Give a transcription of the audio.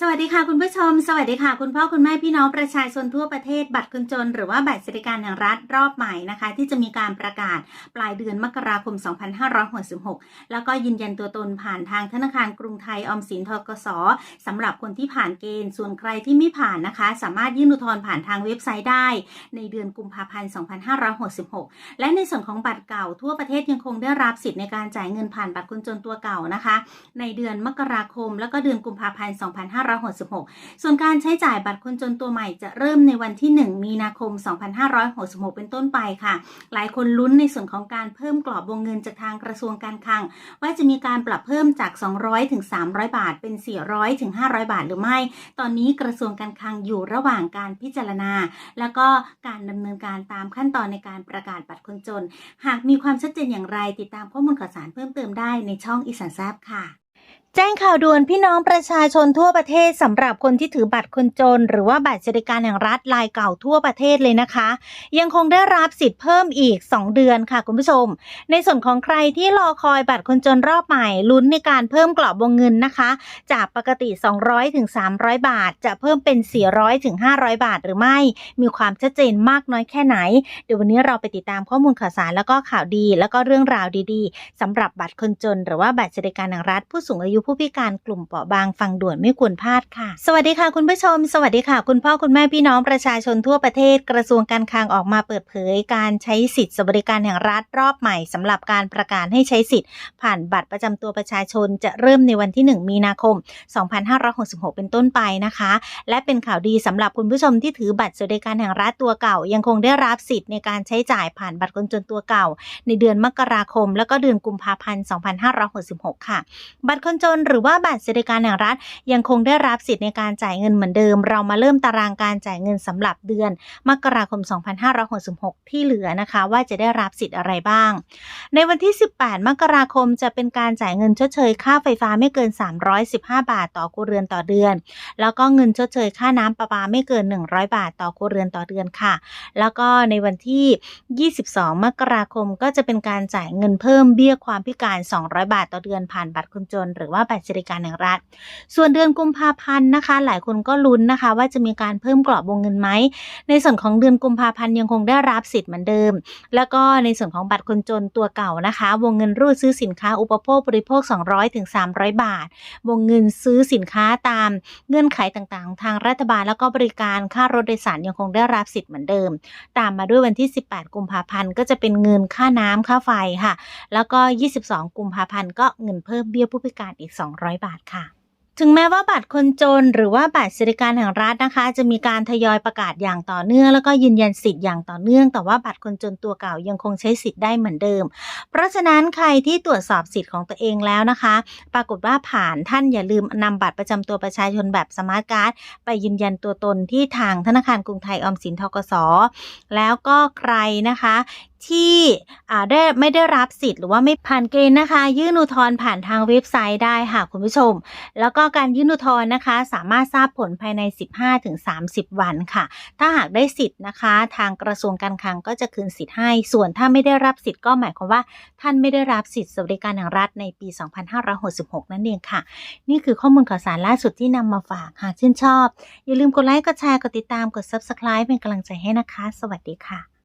สวัสดีค่ะคุณผู้ชม สวัสดีค่ะ คุณพ่อคุณแม่พี่น้องประชาชนทั่วประเทศบัตรคนจน หรือว่าบัตรสวัสดิการแห่งรัฐรอบใหม่นะคะ ที่จะมีการประกาศปลายเดือนมกราคม 2566 แล้วก็ยืนยันตัวตนผ่านทางธนาคารกรุงไทยออมสินทกสสำหรับคนที่ผ่านเกณฑ์ส่วนใครที่ไม่ผ่านนะคะ สามารถยื่นอุทธรณ์ผ่านทางเว็บไซต์ได้ ในเดือนกุมภาพันธ์ 2566 และในส่วนของบัตรเก่าทั่วประเทศยังคงได้รับสิทธิ์ในการจ่ายเงินผ่านบัตรคนจนตัวเก่านะคะ ในเดือนมกราคม แล้วก็เดือนกุมภาพันธ์ 25 2566 ส่วนการใช้จ่ายบัตรคนจนตัวใหม่จะเริ่มในวันที่ 1 มีนาคม 2566 เป็นต้นไปค่ะ หลายคนลุ้นในส่วนของการเพิ่มกรอบวงเงินจากทางกระทรวงการคลัง ว่าจะมีการปรับเพิ่มจาก 200ถึง300 บาทเป็น 400ถึง500 บาทหรือไม่ ตอนนี้กระทรวงการคลังอยู่ระหว่างการพิจารณา แล้วก็การดำเนินการตามขั้นตอนในการประกาศบัตรคนจน หากมีความชัดเจนอย่างไรติดตามข้อมูลข่าวสารเพิ่มเติมได้ในช่องอีสานแซบค่ะ จ้งข่าวด่วนพี่น้องประชาชนทั่วประเทศสำหรับคนที่ถือบัตรคนจน หรือว่าบัตรสวัสดิการแห่งรัฐลายเก่าทั่วประเทศเลยนะคะ ยังคงได้รับสิทธิ์เพิ่มอีก 2 เดือนค่ะคุณผู้ชม ในส่วนของใครที่รอคอยบัตรคนจนรอบใหม่ลุ้นในการเพิ่มกรอบวงเงินนะคะ จากปกติ 200ถึง300 บาท จะเพิ่มเป็น 400ถึง500 บาทหรือไม่ มีความชัดเจนมากน้อยแค่ไหน เดี๋ยววันนี้เราไปติดตามข้อมูลข่าวสารแล้วก็ข่าวดี แล้วก็เรื่องราวดีๆสำหรับบัตรคนจน หรือว่าบัตรสวัสดิการแห่งรัฐผู้สูงอายุผู้พิการกลุ่มเปราะบางฟังด่วนไม่ควรพลาดค่ะ สวัสดีค่ะคุณผู้ชม สวัสดีค่ะ คุณพ่อคุณแม่พี่น้องประชาชนทั่วประเทศกระทรวงการคลังออกมาเปิดเผย การใช้สิทธิสวัสดิการแห่งรัฐรอบใหม่สำหรับการประกาศให้ใช้สิทธิ์ ผ่านบัตรประจำตัวประชาชนจะเริ่มในวันที่ 1 มีนาคม 2566 เป็นต้นไปนะคะ และเป็นข่าวดีสำหรับคุณผู้ชมที่ถือบัตรสวัสดิการแห่งรัฐตัวเก่า ยังคงได้รับสิทธิ์ในการใช้จ่ายผ่านบัตรคนจนตัวเก่า ในเดือนมกราคม แล้วก็เดือนกุมภาพันธ์ 2566 ค่ะ บัตรคนจนหรือว่าบัตรสวัสดิการแห่งรัฐ ยังคงได้รับสิทธิ์ในการจ่ายเงินเหมือนเดิม เรามาเริ่มตารางการจ่ายเงินสำหรับเดือน มกราคม 2566 ที่เหลือนะคะ ว่าจะได้รับสิทธิ์อะไรบ้าง ในวันที่ 18 มกราคมจะเป็นการจ่ายเงินชดเชยค่าไฟฟ้าไม่เกิน 315 บาทต่อครัวเรือนต่อเดือน แล้วก็เงินชดเชยค่าน้ำประปาไม่เกิน 100 บาทต่อครัวเรือนต่อเดือนค่ะ แล้วก็ในวันที่ 22 มกราคมก็จะเป็นการจ่ายเงินเพิ่มเบี้ยความพิการ 200 บาทต่อเดือนผ่านบัตรคนจนหรือว่าบัตรสวัสดิการแห่งรัฐ ส่วนเดือนกุมภาพันธ์นะคะ หลายคนก็ลุ้นนะคะ ว่าจะมีการเพิ่มกรอบวงเงินไหม ในส่วนของเดือนกุมภาพันธ์ยังคงได้รับสิทธิ์เหมือนเดิม แล้วก็ในส่วนของบัตรคนจนตัวเก่านะคะ วงเงินรูดซื้อสินค้าอุปโภคบริโภค 200ถึง300 บาท วงเงินซื้อสินค้าตามเงื่อนไขต่างๆ ทางรัฐบาลแล้วก็บริการค่ารถโดยสารยังคงได้รับสิทธิ์เหมือนเดิม ตามมาด้วยวันที่ 18 กุมภาพันธ์ก็จะเป็นเงินค่าน้ำค่าไฟค่ะ แล้วก็ 22 กุมภาพันธ์ก็เงินเพิ่มเบี้ยผู้พิการอีก 200 บาทค่ะ ถึงแม้ว่าบัตรคนจนหรือว่าบัตรสวัสดิการแห่งรัฐนะคะ จะมีการทยอยประกาศอย่างต่อเนื่อง แล้วก็ยืนยันสิทธิ์อย่างต่อเนื่อง แต่ว่าบัตรคนจนตัวเก่ายังคงใช้สิทธิ์ได้เหมือนเดิม เพราะฉะนั้นใครที่ตรวจสอบสิทธิ์ของตัวเองแล้วนะคะ ปรากฏว่าผ่านท่านอย่าลืมนำบัตรประจำตัวประชาชนแบบสมาร์ทการ์ดไปยืนยันตัวตนที่ทางธนาคารกรุงไทยออมสินทกสแล้วก็ใครนะคะ ที่อ่าได้ไม่ได้รับสิทธิ์หรือว่าไม่ผ่านเกณฑ์นะคะ ยื่นอุทธรณ์ผ่านทางเว็บไซต์ได้ค่ะคุณผู้ชม แล้วก็การยื่นอุทธรณ์นะคะ สามารถทราบผลภายใน 15-30 วันค่ะ ถ้าหากได้สิทธิ์นะคะ ทางกระทรวงการคลังก็จะคืนสิทธิ์ให้ ส่วนถ้าไม่ได้รับสิทธิ์ก็หมายความว่า ท่านไม่ได้รับสิทธิสวัสดิการแห่งรัฐในปี 2566 นั่นเองค่ะ นี่คือข้อมูลข่าวสารล่าสุดที่นำมาฝากหากชื่นชอบ อย่าลืมกดไลค์กดแชร์กดติดตามกด Subscribe เป็นกำลังใจให้นะคะ สวัสดีค่ะ